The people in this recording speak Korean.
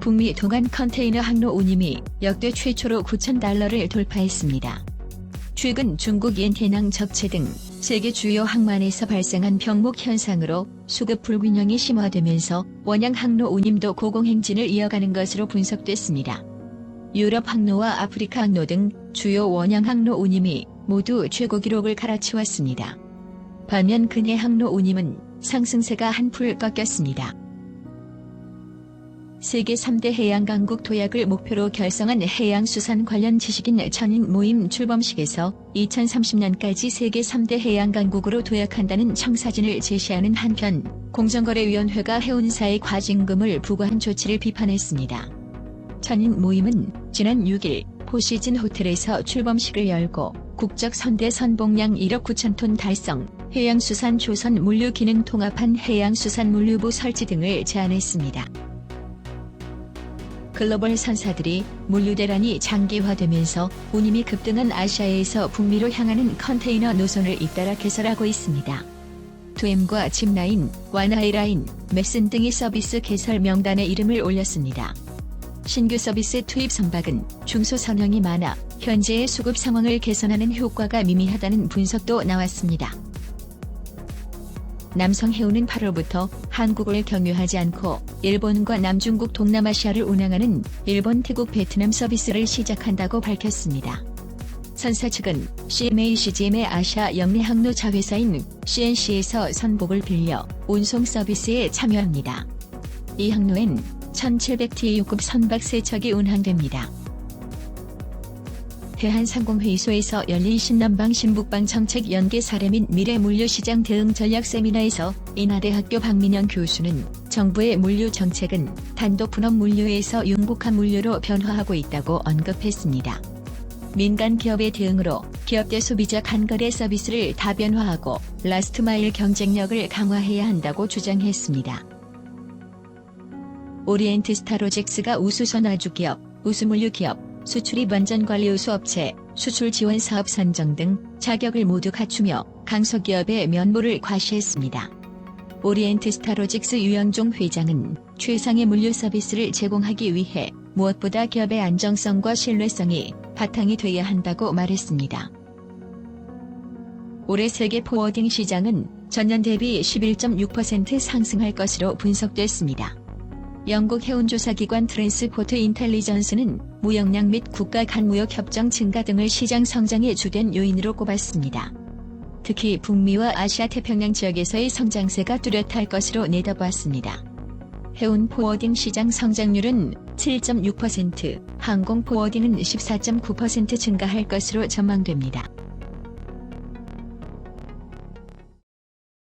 북미 동안 컨테이너 항로 운임이 역대 최초로 9천 달러를 돌파했습니다. 최근 중국 옌태낭 적체 등 세계 주요 항만에서 발생한 병목 현상으로 수급 불균형이 심화되면서 원양 항로 운임도 고공행진을 이어가는 것으로 분석됐습니다. 유럽 항로와 아프리카 항로 등 주요 원양 항로 운임이 모두 최고 기록을 갈아치웠습니다. 반면 근해 항로 운임은 상승세가 한풀 꺾였습니다. 세계 3대 해양 강국 도약을 목표로 결성한 해양수산 관련 지식인 천인 모임 출범식에서 2030년까지 세계 3대 해양 강국으로 도약한다는 청사진을 제시하는 한편 공정거래위원회가 해운사의 과징금을 부과한 조치를 비판했습니다. 천인 모임은 지난 6일 포시즌 호텔에서 출범식을 열고 국적 선대 선봉량 1억 9천 톤 달성, 해양수산 조선 물류 기능 통합한 해양수산 물류부 설치 등을 제안했습니다. 글로벌 선사들이 물류 대란이 장기화되면서 운임이 급등한 아시아에서 북미로 향하는 컨테이너 노선을 잇따라 개설하고 있습니다. 2M과 짚라인, 와나이라인, 맵슨 등이 서비스 개설 명단에 이름을 올렸습니다. 신규 서비스 투입 선박은 중소 선형이 많아 현재의 수급 상황을 개선하는 효과가 미미하다는 분석도 나왔습니다. 남성 해운은 8월부터 한국을 경유하지 않고 일본과 남중국 동남아시아를 운항하는 일본, 태국, 베트남 서비스를 시작한다고 밝혔습니다. 선사 측은 CMA CGM의 아시아 영내 항로 자회사인 CNC에서 선복을 빌려 운송 서비스에 참여합니다. 이 항로엔 1700TU급 선박 3척이 운항됩니다. 대한상공회의소에서 열린 신남방 신북방 정책 연계 사례 및 미래 물류시장 대응 전략 세미나에서 인하대학교 박민영 교수는 정부의 물류 정책은 단독 분업 물류에서 융복한 물류로 변화하고 있다고 언급했습니다. 민간 기업의 대응으로 기업 대 소비자 간거래 서비스를 다변화하고 라스트 마일 경쟁력을 강화해야 한다고 주장했습니다. 오리엔트 스타로젝스가 우수선화주 기업, 우수물류 기업, 수출입 안전관리 우수 업체, 수출 지원 사업 선정 등 자격을 모두 갖추며 강소기업의 면모를 과시했습니다. 오리엔트 스타로직스 유영종 회장은 최상의 물류 서비스를 제공하기 위해 무엇보다 기업의 안정성과 신뢰성이 바탕이 돼야 한다고 말했습니다. 올해 세계 포워딩 시장은 전년 대비 11.6% 상승할 것으로 분석됐습니다. 영국 해운조사기관 트랜스포트 인텔리전스는 무역량 및 국가 간 무역 협정 증가 등을 시장 성장의 주된 요인으로 꼽았습니다. 특히 북미와 아시아 태평양 지역에서의 성장세가 뚜렷할 것으로 내다봤습니다. 해운 포워딩 시장 성장률은 7.6%, 항공 포워딩은 14.9% 증가할 것으로 전망됩니다.